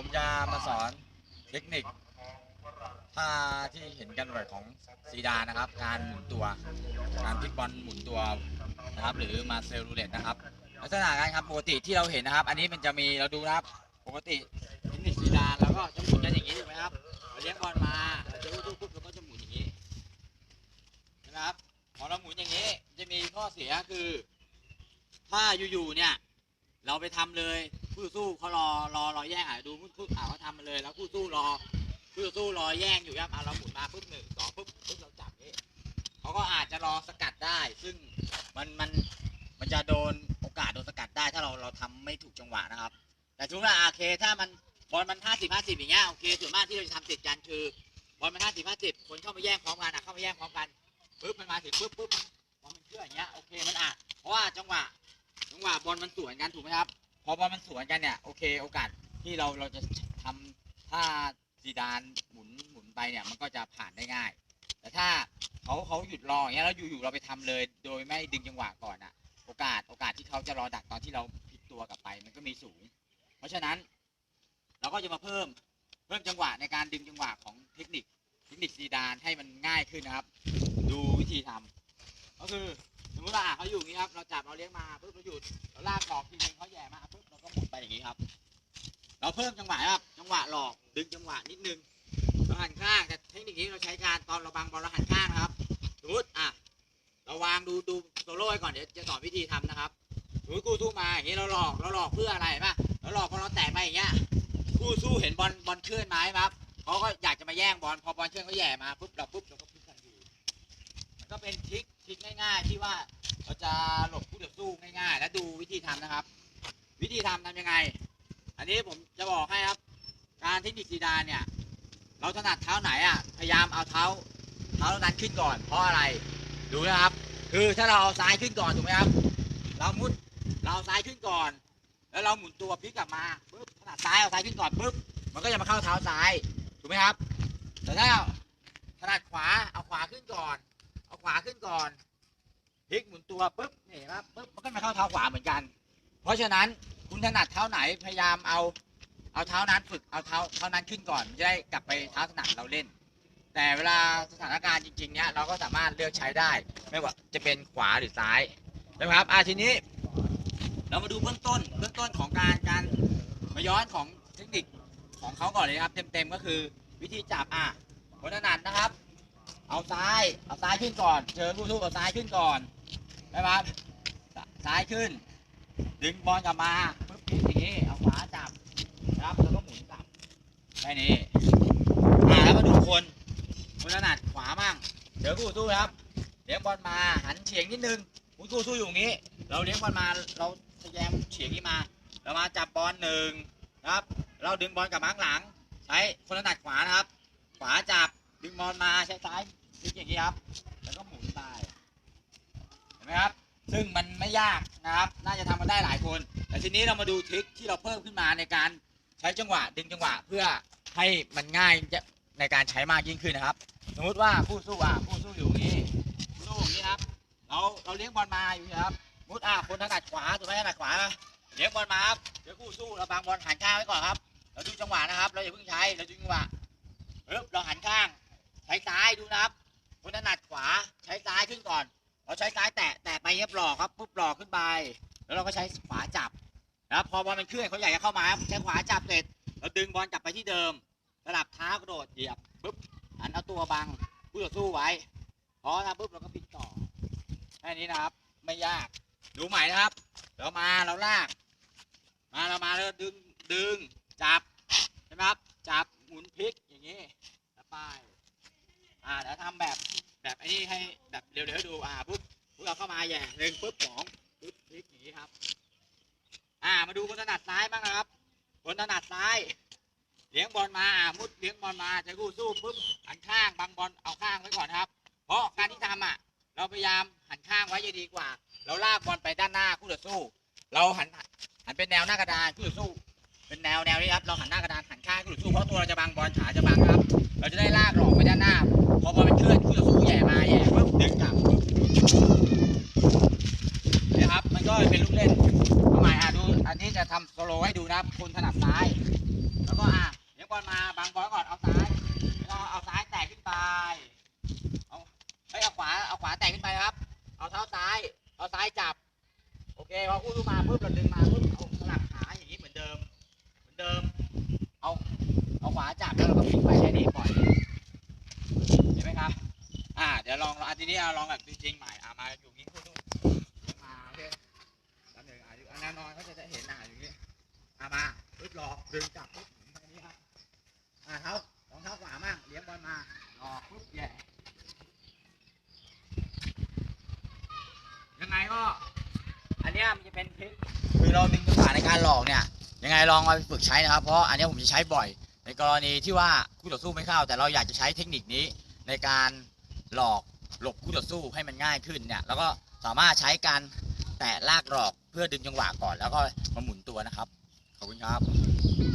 ผมจะมาสอนเทคนิคท่าที่เห็นกันบ่อยของซีดานนะครับ การหมุนตัว การพลิกบอลหมุนตัวนะครับ หรือมาเซลลูเลตนะครับ ลักษณะการครับปกติที่เราเห็นนะครับ อันนี้มันจะมีเราดูนะครับ ปกติเทคนิคซีดานเราก็จะหมุนกันอย่างนี้ถูกไหมครับเราเลี้ยงบอลมาเราจะรูดปุ๊บเราก็จะหมุนอย่างนี้ใช่ไหมครับพอเราหมุนอย่างนี้จะมีข้อเสียคือ ถ้าอยู่ๆเนี่ย เราไปทำเลย คู่สู้เขารอรอรอแย่งอะดูคู่อ่าเขาทำมาเลย แล้วคู่สู้รอคู่สู้รอแย่งอยู่ครับอะเราหมุนมาปุ๊บหนึ่งสองปุ๊บปุ๊บเราจับนี่เขาก็อาจจะรอสกัดได้ ซึ่งมันมันมันจะโดนโอกาสโดนสกัดได้ถ้าเราเราทำไม่ถูกจังหวะนะครับ แต่ทุกว่าโอเคถ้ามันบอลมันห้าสิบห้าสิบอย่างเงี้ยโอเคส่วนมากที่เราจะทำติดกันคือบอลมันห้าสิบห้าสิบคนเข้ามาแย่งพร้อมกันอะเข้ามาแย่งพร้อมกันปุ๊บมันมาถึงปุ๊บปุ๊บบอลมันเคลื่ออย่างเงี้ยโอเคมันอะเพราะว่าจังหวะจังหวะบอลมันสวนกันถูกไหมครับ อบอมันสวนกันเนี่ยโอเค โอกาสที่เราเราจะทำถ้าซีดานหมุนหมุนไปเนี่ย มันก็จะผ่านได้ง่าย แต่ถ้าเขาเขาหยุดรออย่างเงี้ยแล้วอยู่ๆเราไปทำเลย โดยไม่ดึงจังหวะก่อนอะโอกาสโอกาสที่เขาจะรอดักตอนที่เราพลิกตัวกลับไป มันก็มีสูง เพราะฉะนั้น เราก็จะมาเพิ่มเพิ่มจังหวะในการดึงจังหวะของเทคนิคเทคนิคซีดานให้มันง่ายขึ้นนะครับ ดูวิธีทำก็คือ ติว่าอะเขาอยู่อย่างนี้ครับ เราจับเราเลี้ยงมาปุ๊บเราหยุดเราลากหลอกทีนึงเขาแย่มาปุ๊บเราก็หมุนไปอย่างนี้ครับ เราเพิ่มจังหวะครับ จังหวะหลอกดึงจังหวะนิดนึงเราหันข้างแต่เทคนิคนี้เราใช้การตอนเราบังบอลเราหันข้างนะครับสมมติอะเราวางดูดูโซโล่ไว้ก่อนเดี๋ยวจะสอนวิธีทำนะครับสมมติกู้สู้มาอย่างนี้เราหลอกเราหลอกเพื่ออะไรป่ะเราหลอกพอเราแตะไปอย่างเงี้ยกู้สู้เห็นบอลบอลเคลื่อนไหมครับเขาก็อยากจะมาแย่งบอลพอบอลเคลื่อนเขาแย่มาปุ๊บเราปุ๊บเราก็พลิกทันทีมันก็เป็นทริคทริคง่าย ๆ ที่ว่า เราจะหลบคู่ต่อสู้ง่ายๆ และดูวิธีทำนะครับ วิธีทำทำยังไง อันนี้ผมจะบอกให้ครับ การเทคนิคซีดาเนี่ย เราถนัดเท้าไหนอะ พยายามเอาเท้า เท้านั้นขึ้นก่อน เพราะอะไร ดูนะครับ คือถ้าเราเอาซ้ายขึ้นก่อนถูกไหมครับ เรามุด เราซ้ายขึ้นก่อน แล้วเราหมุนตัวพลิกกลับมาปุ๊บถนัดซ้ายเอาซ้ายขึ้นก่อนปุ๊บ มันก็จะมาเข้าเท้าซ้าย ถูกไหมครับ แต่ถ้าถนัดขวา เอาขวาขึ้นก่อน เอาขวาขึ้นก่อน พลิกหมุนตัวปุ๊บนี่เห็นไหมปุ๊บมันก็มาเข้าเท้าขวาเหมือนกัน เพราะฉะนั้นคุณถนัดเท้าไหนพยายามเอาเอาเท้านั้นฝึกเอาเท้าเท้านั้นขึ้นก่อนจะได้กลับไปเท้าถนัดเราเล่น แต่เวลาสถานการณ์จริงๆเนี้ยเราก็สามารถเลือกใช้ได้ ไม่ว่าจะเป็นขวาหรือซ้ายนะครับอะทีนี้ เรามาดูเบื้องต้นเบื้องต้นของการการมาย้อนของเทคนิคของเขาก่อนเลยครับ เต็มๆก็คือวิธีจับอะคนถนัดนะครับ เอาซ้ายเอาซ้ายขึ้นก่อนเจอผู้ทุกเอาซ้ายขึ้นก่อน นะครับซซ้ายขึ้น ดึงบอลกลับมาปึ๊บอย่างนี้เอาขวาจับนะครับแล้วก็หมุนกลับแค่นี้อ่าแล้วมาดูคนคนถนัดขวามั่งเจอคู่สู้ครับเลี้ยงบอลมาหันเฉียงนิดนึงคู่สู้สู้อยู่อย่างนี้ เราเลี้ยงบอลมาเราทะแยงเฉียงนี้มา เรามาจับบอลหนึ่งนะครับ เราดึงบอลกลับมาข้างหลัง ใช้คนถนัดขวานะครับ ขวาจับดึงบอลมาใช้ซ้ายพลิกอย่างนี้ครับ แล้วก็หมุนไป เห็ นไหมครับ ซึ่งมันไม่ยากนะครับ น่าจะทำกันได้หลายคน แต่ทีนี้เรามาดูทริคที่เราเพิ่มขึ้นมาในการใช้จังหวะดึงจังหวะเพื่อให้มันง่ายในการใช้มากยิ่งขึ้นนะครับ สมมติว่าผู้สู้อะผู้สู้อยู่อย่างนี้ผู้สู้อย่างนี้นะครับ เราเราเลี้ยงบอลมาอยู่นะครับสมมติอะคนถนัดขวาถูกไหมถนัดขวานเลี้ยงบอลมาครับเดี๋ยวคู่สู้เราบางบอลหันข้างไว้ก่อนครับ เราดูจังหวะนะครับ เราอย่าเพิ่งใช้เราดูจังหวะเราหันข้างใช้ซ้ายดูนะครับคนถนัดขวาใช้ซ้ายขึ้นก่อน เราใช้ซ้ายแตะแตะไปเย็บหลอกครับปุ๊บหลอกขึ้นไป แล้วเราก็ใช้ขวาจับนะครับพอบอลมันเคลื่อนเขาอยากจะเข้ามาใช้ขวาจับเสร็จเราดึงบอลกลับไปที่เดิมสลับเท้ากระโดดเหยียบปุ๊บหันเอาตัวบังเพื่อสู้ไว้พอนะปุ๊บเราก็พลิกต่อแค่นี้นะครับ ไม่ยากดูใหม่นะครับเรามาเราลาก มาเรามาแล้วดึงดึงจับใช่ไหมครับจับหมุนพลิกอย่างนี้แล้วไปอ่าเดี๋ยวทำแบบ แบบไอ้นี่ให้แบบเร็วๆให้ดูอ่าปุ๊บปุ๊บเราเข้ามาแย่หนึ่งปุ๊บสองปุ๊บพลิกอย่างนี้ครับ อ่ามาดูคนถนัดซ้ายบ้างนะครับคนถนัดซ้าย เลี้ยงบอลมาอ่ามุดเลี้ยงบอลมาจะกู้สู้ปุ๊บหันข้างบังบอลเอาข้างไว้ก่อนครับ เพราะการที่ทำอะ เราพยายามหันข้างไว้จะดีกว่า เราลากบอลไปด้านหน้าคู่ต่อสู้ เราหันหันเป็นแนวหน้ากระดานคู่ต่อสู้ เป็นแนวแนวนี้ครับเราหันหน้ากระดานหันข้างคู่ต่อสู้เพราะตัวเราจะบังบอลขาจะบังครับ เราจะได้ลากหลอกไปด้านหน้า พอบอลมันเคลื่อนคู่ต่อสู้แหย่มาแหย่ปุ๊บดึงกลับปุ๊บนะครับ มันก็เป็นลูกเล่นทำไมอะดู อันนี้จะท โซโลให้ดูนะครับคนถนัดซ้าย แล้วก็อะเลี้ยงบอลมาบังบอลก่อนเอาซ้ายแล้วเอาซ้ายแตะขึ้นไปเอาเอ้ยเอาขวาเอาขวาแตะขึ้นไปครับ เอาเท้าซ้าย เอาซ้ายจับ โอเคพอคู่ลูมาปุ๊บเราดึงมาปุ๊บเอาสลับขาอย่างนี้เหมือนเดิม เหมือนเดิม เอาเอาขวาจับแล้วเราก็พลิกไปแค่นี้ปล่อยเห็นไหมครับ อ่าเดี๋ยวลองอันนี้เอาลองแบบจริงๆใหม่อ่ามาอยู่นี้คู่ลูกมาโอเคแป๊บหนึงอะอยู่อันแน่นอนเขาจะได้เห็นหน้าอยู่นี้อ่า มาปึ๊บรอดึงจับปุ๊บหมุนทางนี้ครับอ่าเท้ารองเท้าขวามั่งเลี้ยงบอลมารอกปุ๊บแย่ยังไงก็อันเนี้ยมันจะเป็นทริคคือเราดึงจังหวะในการหลอกเนี่ยยังไงลองมาฝึกใช้นะครับ เพราะอันเนี้ยผมจะใช้บ่อย ในกรณีที่ว่าคู่ต่อสู้ไม่เข้า แต่เราอยากจะใช้เทคนิคนี้ในการหลอกหลบคู่ต่อสู้ให้มันง่ายขึ้นเนี่ยแล้วก็สามารถใช้การแตะลากหลอกเพื่อดึงจังหวะก่อนแล้วก็มาหมุนตัวนะครับ ขอบคุณครับ